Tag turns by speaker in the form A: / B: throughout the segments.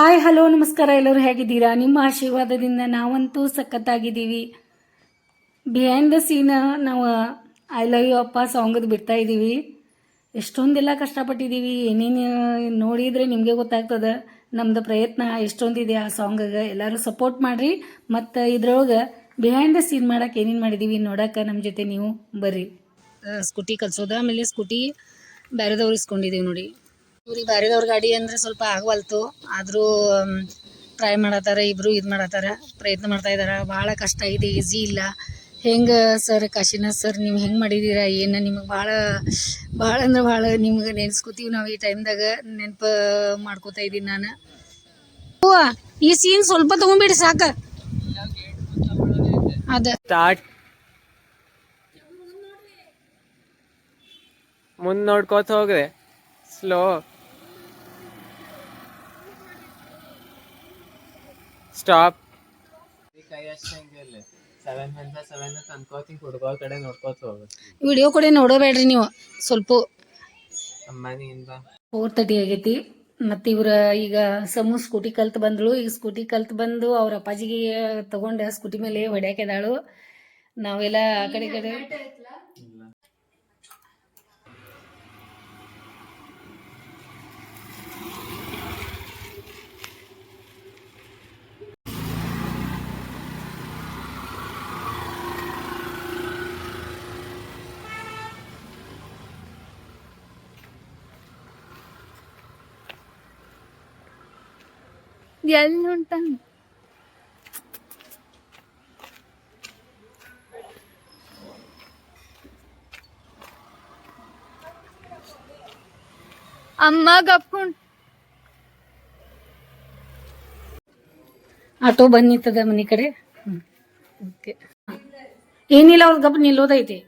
A: Hi, hello, ನಮಸ್ಕಾರ, ಎಲ್ಲರೂ ಹೇಗಿದ್ದೀರಾ? ನಿಮ್ಮ ಆಶೀರ್ವಾದದಿಂದ ನಾವಂತೂ ಸಖತ್ತಾಗಿದ್ದೀವಿ. ಬಿಹೈಂಡ್ ದ ಸೀನ್ ನಾವು ಐ ಲವ್ ಯು ಅಪ್ಪ ಸಾಂಗದು ಬಿಡ್ತಾ ಇದ್ದೀವಿ. ಎಷ್ಟೊಂದೆಲ್ಲ ಕಷ್ಟಪಟ್ಟಿದ್ದೀವಿ, ಏನೇನು ನೋಡಿದರೆ ನಿಮಗೆ ಗೊತ್ತಾಗ್ತದೆ. ನಮ್ಮದು ಪ್ರಯತ್ನ ಎಷ್ಟೊಂದಿದೆ ಆ ಸಾಂಗಿಗೆ ಎಲ್ಲರೂ ಸಪೋರ್ಟ್ ಮಾಡಿರಿ. ಮತ್ತು ಇದ್ರೊಳಗೆ ಬಿಹೈಂಡ್ ದ ಸೀನ್ ಮಾಡಕ್ಕೆ ಏನೇನು ಮಾಡಿದ್ದೀವಿ ನೋಡೋಕೆ ನಮ್ಮ ಜೊತೆ ನೀವು ಬರ್ರಿ. ಸ್ಕೂಟಿ ಕಲಿಸೋದು? ಆಮೇಲೆ ಸ್ಕೂಟಿ ಬೇರೆದವ್ರು ಇಸ್ಕೊಂಡಿದ್ದೀವಿ ನೋಡಿ. ಇವ್ರಿಗೆ ಬೇರೆದವ್ರ ಗಾಡಿ ಅಂದ್ರೆ ಸ್ವಲ್ಪ ಆಗವಲ್ತು. ಆದರೂ ಟ್ರೈ ಮಾಡತ್ತಾರ ಇಬ್ಬರು ಇದು ಮಾಡತ್ತಾರ, ಪ್ರಯತ್ನ ಮಾಡ್ತಾ ಇದ್ದಾರೆ ಭಾಳ ಕಷ್ಟ ಇದೆ ಈಸಿ ಇಲ್ಲ. ಹೆಂಗೆ ಸರ್ ಕಾಶಿನಾಥ್ ಸರ್, ನೀವು ಹೆಂಗೆ ಮಾಡಿದ್ದೀರಾ ಏನು ನಿಮಗೆ ಭಾಳ ಭಾಳ ಅಂದ್ರೆ ಭಾಳ ನಿಮ್ಗೆ ನೆನ್ಸ್ಕೊತೀವಿ ನಾವು ಈ ಟೈಮ್ದಾಗ, ನೆನಪು ಮಾಡ್ಕೋತಾ ಇದ್ದೀನಿ ನಾನು. ಹೂವ, ಈ ಸೀನ್ ಸ್ವಲ್ಪ ತೊಗೊಂಬಿಡಿ ಸಾಕ. ಅದ.
B: ಸ್ಟಾರ್ಟ್ ಮುಂದ್ ನೋಡ್ಕೋತ ಹೋಗ್ರೆ. ಸ್ಲೋ ಸ್ಟಾಪ್ ಕೈ ಅಷ್ಟಂಗಿಲ್ಲ ಸೆವೆನ್ ಅಂತ ಸೆವೆನ್ ಅಂತ ಅನ್ಕೋತಿ ಹುಡುಗರ ಕಡೆ ನೋಡ್ಕೋತ ಹೋಗು
A: ವಿಡಿಯೋ ಕೂಡ ನೋಡೋಬೇಡ್ರಿ ನೀವು. ಸ್ವಲ್ಪ
B: ಅಮ್ಮನಿಂದ
A: ಫೋರ್ ತರ್ಟಿ ಆಗೈತಿ. ಮತ್ತು ಇವ್ರ ಈಗ ಸಮು ಸ್ಕೂಟಿ ಕಲ್ತು ಬಂದಳು. ಈಗ ಸ್ಕೂಟಿ ಕಲ್ತು ಬಂದು ಅವ್ರ ಅಪ್ಪಾಜಿಗೆ ತಗೊಂಡು ಸ್ಕೂಟಿ ಮೇಲೆ ಹೊಡ್ಯಾಕೆದಾಳು ನಾವೆಲ್ಲ ಆ ಕಡೆ ಈ ಕಡೆ ಎಲ್ಲಿ ಹೊಂಟಾನ
C: ಅಮ್ಮ ಗಪ್ಕೊಂಡ್
A: ಆಟೋ ಬಂದಿತ್ತದ ಮನೆ ಕಡೆ. ಓಕೆ. ಏನಿಲ್ಲ ಅವ್ರ ಗಪ್ ನಿಲ್ಲೋದೈತಿ.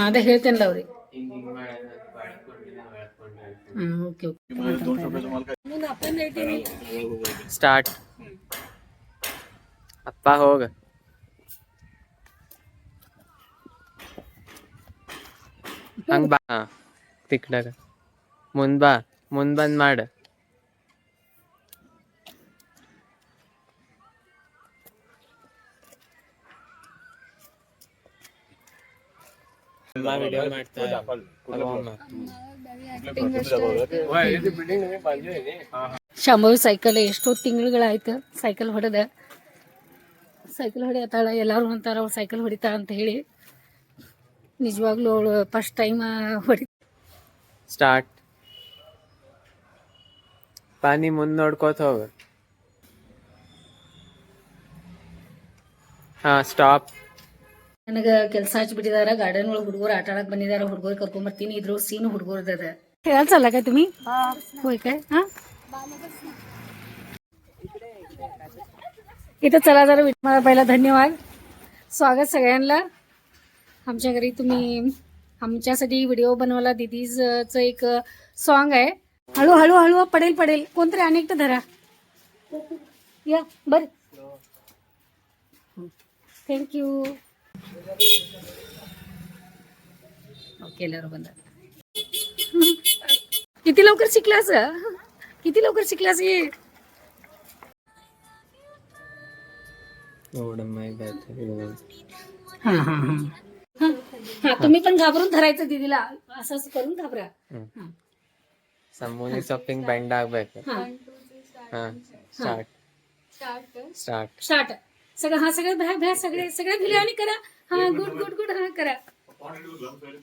A: ಅದೇ ಹೇಳ್ತೇನಲ್ಲ ಅವ್ರಿಗೆ
B: ಹಿಂಗ್ ಹಿಂಗ್ ಮಾಡೋದು ಬೆಳ್ಕೊಂಡಿಲ್ಲ
A: ಹ್ಞೂ ಓಕೆ ಓಕೆ
B: ಸ್ಟಾರ್ಟ್ ಅಪ್ಪ ಹೋಗ. ಹಂಗ ಬಾ. ತಿಕ್ಕಡಾಗ ಮುಂದ್ ಬಾ. ಮುಂದ್ ಬಂದ್ ಮಾಡ.
A: ಶಾಂಭವಿ ಸೈಕಲ್ ಎಷ್ಟೋ ತಿಂಗಳುಗಳಾಯ್ತು. ಸೈಕಲ್ ಹೊಡೆದ. ಸೈಕಲ್ ಹೊಡೆಯತ್ತಾಳ ಎಲ್ಲರೂ ಅಂತಾರ ಅವ್ಳು ಸೈಕಲ್ ಹೊಡಿತಾ ಅಂತ ಹೇಳಿ. ನಿಜವಾಗ್ಲೂ ಅವಳು ಫಸ್ಟ್ ಟೈಮ್ ಹೊಡಿ
B: ಸ್ಟಾರ್ಟ್ ಪಾನಿ ಮುಂದ್ ನೋಡ್ಕೋತ ಹೋಗ. ಹಾ ಸ್ಟಾಪ್
A: ನನಗೆ ಕೆಲಸ ಹಚ್ಬಿಟ್ಟಿದಾರ ಗಾರ್ಡನ್ ಒಳಗೆ ಹುಡುಗರು ಆಟ ಆಡಕ್ ಬಂದಿದಾರ ಹುಡುಗರು ಕರ್ಕೊಂಬರ್ತೀನಿ ಇದ್ರ ಸೀನು ಹುಡುಗರ್ದದ ಹೇಳಲ್ಲ का तुम्ही होय काय हा इथं चला जरा विट- मला पहिला धन्यवाद स्वागत सगळ्यांना आमच्या घरी तुम्ही आमच्यासाठी व्हिडिओ बनवला दिदीचं एक सॉन्ग आहे हळू हळू हळू पडेल पडेल कोणतरी अनेक धरा या बर थँक्यू हो, केल्यावर बंद. किती लवकर शिकलास किती लवकर शिकलास ये हा हा तुम्ही पण घाबरून धरायचं दीदीला. असंच करून घाबरा.
B: समोनी shopping
A: band
B: back start start
A: start सगळं हा सगळं भ्या भ्या सगळे सगळे भिले आणि करा हा गुड गुड गुड हा करा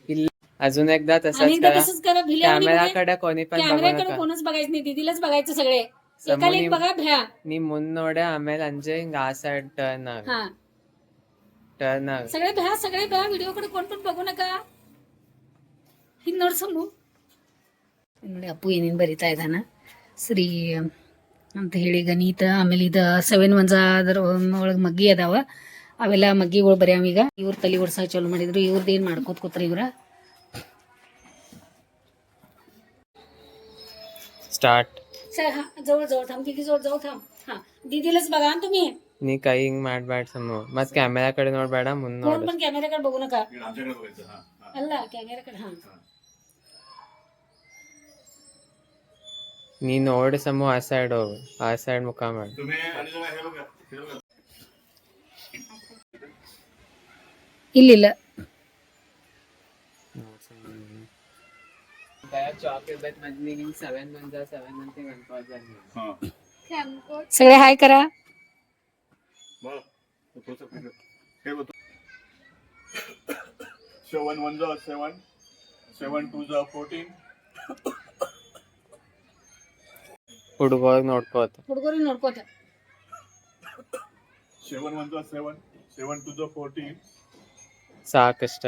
B: ಇಲ್ಲ अजून एकदा
A: आणि
B: तसंच
A: एकदा
B: करा
A: तसंच करा भिले आणि
B: कॅमेरा
A: म्हणजे
B: कडे कोणी पण बघू
A: कॅमेऱ्याकडे
B: नका
A: कोणच बघायचं नाही दिदीलाच बघायचं सगळे एकाला
B: समोर
A: एक बघा भ्या
B: ನೀ ಮುಂದ್ ನೋಡೆ ಆಮೇಲೆ ಅಂಜೆ ಹಿಂಗ ಆ ಸೈಡ್ ಟರ್ನ್ ಆಗ
A: हा
B: ಟರ್ನ್ ಆಗ
A: सगळे भ्या सगळे भ्या व्हिडिओ कडे कोण पण बघू नका ಹಿಂದ್ ನೋಡ್ ಸಂಭು ನೋಡಿ ಅಪ್ಪು ಏನೇನು ಬರಿತಾ ಇದ್ದಾನ ಶ್ರೀ ಅಂತ ಹೇಳಿ ಗಣಿತ ಆಮೇಲೆ ಇದು ಸೆವೆನ್ ಒನ್ಸ ಅದ್ರ ಒಳಗೆ ಮಗ್ಗಿ ಅದಾವ ಅವೆಲ್ಲ ಮಗ್ಗಿಗಳು ಬರ್ಯಾವ ಈಗ ಇವ್ರ ತಲೆ ಓಡ್ಸ ಚಾಲು ಮಾಡಿದ್ರು ಇವ್ರದ್ದು ಏನು ಮಾಡ್ಕೋತ ಕೂತ್ರ ಇವ್ರ
B: ಸ್ಟಾರ್ಟ್
A: सर हा जवळ जवळ थांब दिदी जवळ जवळ थांब हा दिदीलाच बघा हा तुम्ही
B: ನೀ ಕೈ ಹಿಂಗ್ ಮಾಡ್ಬೇಡ ಸಮೂ ಮತ್ ಕ್ಯಾಮೆರಾ ಕಡೆ ನೋಡ್ಬೇಡ ಮುಂದ್
A: कोण
B: ನೋಡು
A: पण कॅमेऱ्याकडे बघू नका अल्ला कॅमेऱ्याकडे हा
B: ನೀ ನೋಡಿ ಸಮು ಆ ಸೈಡ್ ಹೋಗು ಆ ಸೈಡ್ ಮುಖ ಮಾಡಿ
A: ಇಲ್ಲಿಲ್ಲ
B: चॉकलेट बट मधली सेवन बनजा सेवन नंतर अनकॉल
A: सगळे हाय करा
B: ಹುಡುಗೋಗಿ ನೋಡ್ಕೋತ.
A: ಹುಡುಗರಿಗೆ ನೋಡ್ಕೋತ.
B: ಸಾಕಷ್ಟ.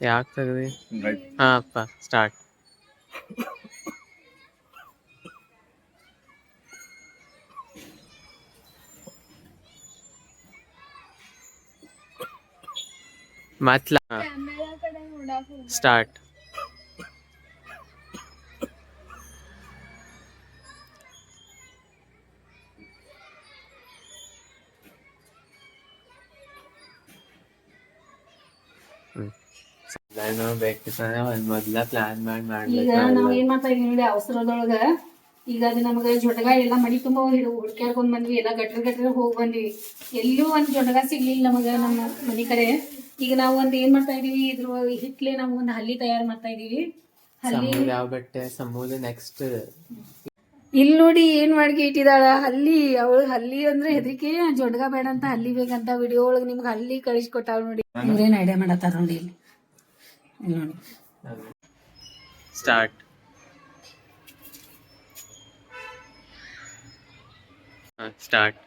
B: ಯಾಕೆ ತೆಗ್ದಿ? ಹಾ ಅಪ್ಪ ಸ್ಟಾರ್ಟ್ ಮತ್ಲ. ಸ್ಟಾರ್ಟ್ ಬೇಕಿತ್ತಾನೆ ಒಂದ್ ಮೊದ್ಲ ಪ್ಲಾನ್ ಮಾಡಿ
A: ಈಗ ನಾವ್ ಏನ್ ಮಾಡ್ತಾ ಇದೀವಿ ನೋಡಿ ಅವಸರದೊಳಗ. ಈಗ ಅದು ನಮಗ ಜೊಟಗ ಎಲ್ಲ ಮಡಿ ತುಂಬಾ ಹಿಡು ಹುಡ್ಕ್ಯಾಡ್ಕೊಂಡ್ ಬಂದ್ವಿ ಎಲ್ಲ ಗಟ್ರ ಗಟ್ರ ಹೋಗಿ ಬಂದ್ವಿ. ಎಲ್ಲೂ ಒಂದ್ ಜೊಟಗ ಸಿಗ್ಲಿಲ್ಲ ನಮಗ ನಮ್ಮ ಮನಿ ಕಡೆ. ಈಗ ನಾವು ಒಂದ್ ಏನ್ ಮಾಡ್ತಾ ಇದೀವಿ? ಇದ್ರ ಹಿಟ್ಲೆ ನಾವು ಒಂದ್ ಹಲ್ಲಿ ತಯಾರು ಮಾಡ್ತಾ ಇದೀವಿ. ಹಲ್ಲಿ
B: ಯಾವ ಬಟ್ಟೆ ನೆಕ್ಸ್ಟ್
A: ಇಲ್ಲಿ ನೋಡಿ ಏನ್ ಮಾಡ್ಕೆ ಇಟ್ಟಿದಾಳ? ಹಲ್ಲಿ ಅವಳ ಹಲ್ಲಿ ಅಂದ್ರೆ ಹೆದರಿಕೆ ಜೊಡ್ಗ ಬೇಡ ಅಂತ ಹಲ್ಲಿ ಬೇಕಂತ ವಿಡಿಯೋ ಒಳಗ್ ನಿಮ್ಗೆ ಹಲ್ಲಿ ಕಳಿಸ್ಕೊಟ್ಟಾಳ ನೋಡಿ. ಇವ್ರೇನ್ ಐಡಿಯಾ ಮಾಡತ್ತಾರ ನೋಡಿ ಇಲ್ಲಿ. ಇಲ್ಲಿ ನೋಡಿ.
B: ಸ್ಟಾರ್ಟ್ ಸ್ಟಾರ್ಟ್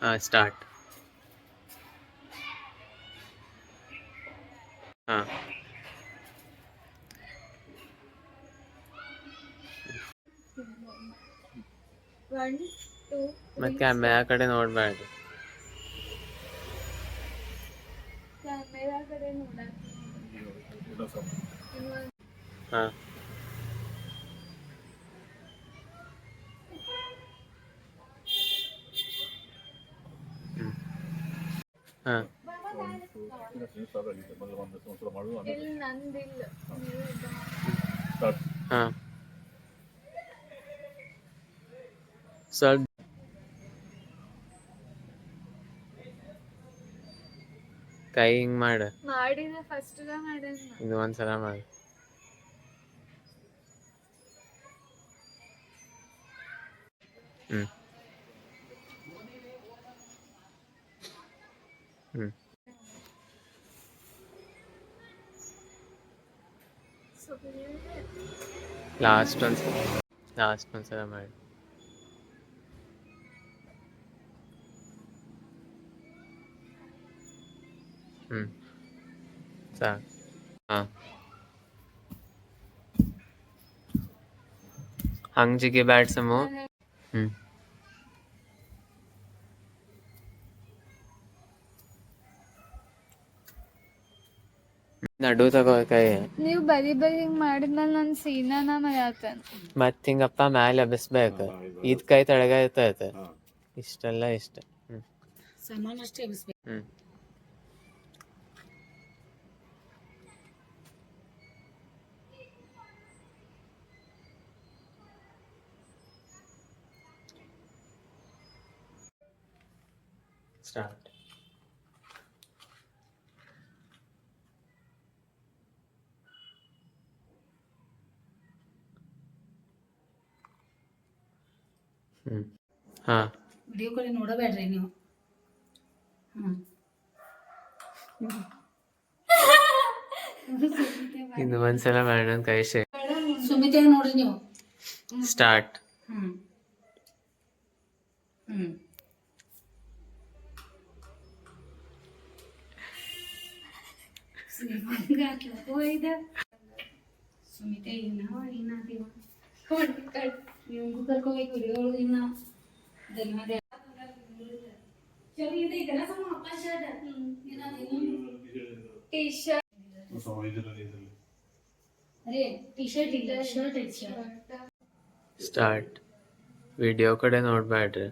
B: ಹಾಂ ಸ್ಟಾರ್ಟ್ ಹಾಂ
C: ಒನ್ ಟೂ
B: ಮತ್ತೆ ಕ್ಯಾಮೆರಾ ಕಡೆ ನೋಡಬೇಡ್ರಿ
C: ಕ್ಯಾಮೆರಾ ಕಡೆ ನೋಡಕ್
B: ಹಾಂ ಸ್ವಲ್ಪ ಕೈ ಹಿಂಗ್ ಮಾಡು.
C: ಮಾಡಿದ ಫಸ್ಟ್
B: ಇದು ಒಂದ್ಸಲ ಮಾಡು. ಹ್ಮ್. ಹ್ಮ್ ಲಾಸ್ಟ್ ಒಂದ್ಸಲ ಲಾಸ್ಟ್ ಒಂದ್ಸಲ ಮಾಡಿ ಹ್ಮ್ ಸಾಕು ಹಾಂ ಹಂಗ್ ಜಿಗಿ ನಡು ತಗೋ
C: ನೀವ್ ಬರಿ ಬರಿ ಹಿಂಗ್ ಮಾಡಿದ್ಮೇಲೆ ನನ್ ಸೀನಾನ ಮರಾತನ್
B: ಮತ್ ಹಿಂಗಪ್ಪ ಮ್ಯಾಲೆ ಎಬ್ಬಿಸ್ಬೇಕು ಇದ್ ಕೈ ತೆಳಗ ಇರ್ತೈತೆ. ಇಷ್ಟೆಲ್ಲ ಇಷ್ಟ. ಹ್ಮ್.
A: ಸಾಮಾನ್ ಅಷ್ಟೇ ಎಬ್ಬಿಸ್ಬೇಕು
B: ಹ್ಮ್. ಸ್ಟಾರ್ಟ್ ಹ್ಮ್. ಹಾ.
A: ವಿಡಿಯೋ ಕಡೆ ನೋಡಬೇಡ್ರಿ ನೀವು. ಹ್ಮ್.
B: ಇನ್ನು ಒಂದ್ಸಲ ಮಾಡೋಣ ಅಂತ ಶೇ
A: ಸುಮಿತೆ ನೋಡ್ರಿ ನೀವು.
B: ಸ್ಟಾರ್ಟ್
A: ಹ್ಮ್. ಹ್ಮ್. ಶ್ರೀಮಂಗ ಹೋಯ್ದ. ಸುಮಿತೆ ಇನ್ನ ಏನಾದಿವ ನೀವು ಕರ್ಕೋಬೇಕು ವಿಡಿಯೋ ಒಳಗೆ ಇನ್ನ ಧನ್ಯವಾದ ಚಲೋ ಇದೆ ಇದೆಲ್ಲ ಸಮ ಅಪ್ಪ ಶರ್ಟ್ ಏನಾದ್ರು
C: ಟಿ ಶರ್ಟ್
D: So, ಇದರಲ್ಲಿ ಇದರಲ್ಲಿ
A: ಅರೆ ಟಿ ಶರ್ಟ್ ಇಲ್ಲ ಶರ್ಟ್ ಐತಿ ಶರ್ಟ್
B: ಸ್ಟಾರ್ಟ್ ವಿಡಿಯೋ ಕಡೆ ನೋಡ್ಬೇಡ್ರಿ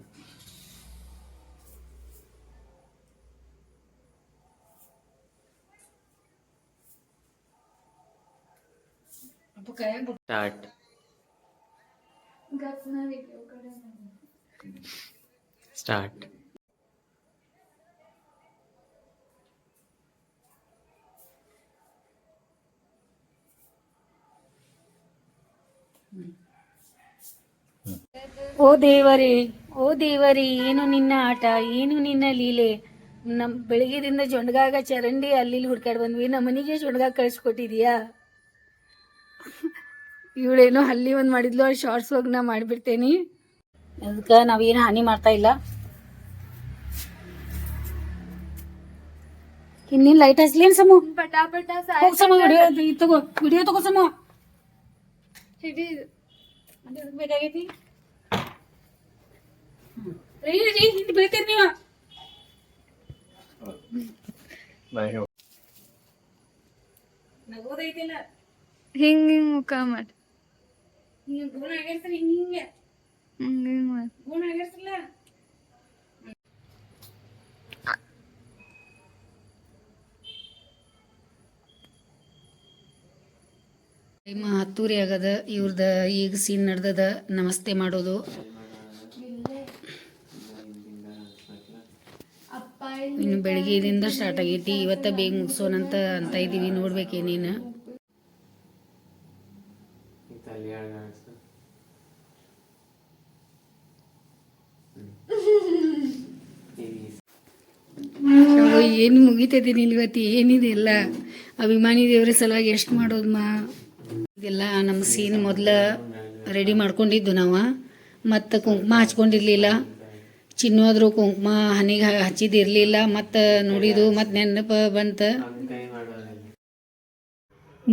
A: ಅಪ್ಪ ಕೈಯಾಗ
B: ಸ್ಟಾರ್ಟ್
C: ಗಪ್ನ ವಿಡಿಯೋ ಕಡೆ
B: ಸ್ಟಾರ್ಟ್
A: ಓ ದೇವರೇ ಓ ದೇವರೇ, ಏನು ನಿನ್ನ ಆಟ, ಏನು ನಿನ್ನ ಲೀಲೆ? ನಮ್ ಬೆಳಿಗ್ಗೆದಿಂದ ಜೊಂಡಗಾಗ ಚರಂಡಿ ಅಲ್ಲಿ ಹುಡ್ಕಾಡ್ ಬಂದ್ವಿ. ನಮ್ಮ ಮನೆಗೆ ಜೊಂಡ್ಗಾಗ ಕಳಿಸ್ಕೊಟ್ಟಿದ್ಯಾ? ಇವಳೇನೋ ಅಲ್ಲಿ ಒಂದು ಮಾಡಿದ್ಲು ಆ ಶಾರ್ಟ್ಸ್ ಹೋಗಿ ನಾ ಮಾಡಿಬಿಡ್ತೇನೆ. ಅದಕ್ಕೆ ನಾವೇನು ಹಾನಿ ಮಾಡ್ತಾ ಇಲ್ಲ. ಇನ್ನೇನು ಲೈಟ್ ಹಚ್ಲೇನು ಸಮು?
C: ಪಟಾಪಟ
A: ಹೋಗ್ ಸಮು ವಿಡಿಯೋ ತಗೋ ವಿಡಿಯೋ ತಗೋ ಸಮು.
C: ಹಿಡಿ.
A: ಅದು ಎದಕ್ ಬೇಕಾಗೈತಿ? ರೀ ರೀ ಹಿಂದೆ ಬೀಳ್ತೀರಿ ನೀವು. ನಗೋದೈತಿಲ್ಲ.
C: ಹಿಂಗ್ ಹಿಂಗ್ ಮುಖ ಮಾಡಿ
A: ನೀವು ಗುಣ ಆಗಿರ್ತೀರಿ ಹಿಂಗೆ ಹಿಂಗೆ
C: ಹಿಂಗ್ ಹಿಂಗ್ ಮಾಡಿ
A: ಗುಣ ಆಗಿರ್ತಿಲ್ಲ ಟೈಮ್ ಹತ್ತೂರಿ ಆಗದ ಇವ್ರದ ಈಗ ಸೀನ್ ನಡೆದದ ನಮಸ್ತೆ ಮಾಡೋದು. ಇನ್ನು ಬೆಳಗ್ಗೆದಿಂದ ಸ್ಟಾರ್ಟ್ ಆಗೈತಿ. ಇವತ್ತ ಬೇಗ ಮುಗಿಸೋಣಂತ ಅಂತ ಇದೀವಿ ನೋಡ್ಬೇಕೇನೇನು. ಅವು ಏನು ಮುಗಿತೈತಿ ನಿಲ್ವತಿ? ಏನಿದೆ ಎಲ್ಲ? ಅಭಿಮಾನಿ ದೇವ್ರ ಸಲುವಾಗಿ ಎಷ್ಟು ಮಾಡೋದು ಮಾ? ಇದೆಲ್ಲ ನಮ್ಮ ಸೀನ್ ಮೊದಲ ರೆಡಿ ಮಾಡ್ಕೊಂಡಿದ್ದು ನಾವು. ಮತ್ತು ಕುಂಕುಮ ಹಚ್ಕೊಂಡಿರಲಿಲ್ಲ. ಚಿನ್ನೋದ್ರು ಕುಂಕುಮ ಹನಿಗೆ ಹಚ್ಚಿದಿರ್ಲಿಲ್ಲ. ಮತ್ತು ನೋಡಿದು ಮತ್ತು ನೆನಪು ಬಂತು.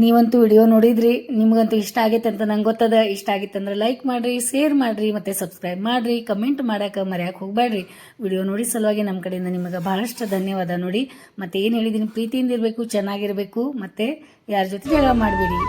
A: ನೀವಂತೂ ವಿಡಿಯೋ ನೋಡಿದ್ರಿ, ನಿಮಗಂತೂ ಇಷ್ಟ ಆಗೈತೆ ಅಂತ ನಂಗೆ ಗೊತ್ತದ. ಇಷ್ಟ ಆಗಿತ್ತು ಅಂದ್ರೆ ಲೈಕ್ ಮಾಡ್ರಿ ಶೇರ್ ಮಾಡ್ರಿ, ಮತ್ತೆ ಸಬ್ಸ್ಕ್ರೈಬ್ ಮಾಡ್ರಿ ಕಮೆಂಟ್ ಮಾಡಕ್ಕೆ ಮರ್ಯಾಕೆ ಹೋಗಬೇಡ್ರಿ ವಿಡಿಯೋ ನೋಡಿ ಸಲುವಾಗಿ ನಮ್ಮ ಕಡೆಯಿಂದ ನಿಮಗೆ ಬಹಳಷ್ಟು ಧನ್ಯವಾದ ನೋಡಿ. ಮತ್ತೆ ಏನು ಹೇಳಿದ್ದೀನಿ ಪ್ರೀತಿಯಿಂದ ಇರಬೇಕು, ಚೆನ್ನಾಗಿರಬೇಕು, ಮತ್ತೆ ಯಾರ ಜೊತೆ ಜಗಳ ಮಾಡಬೇಡಿ.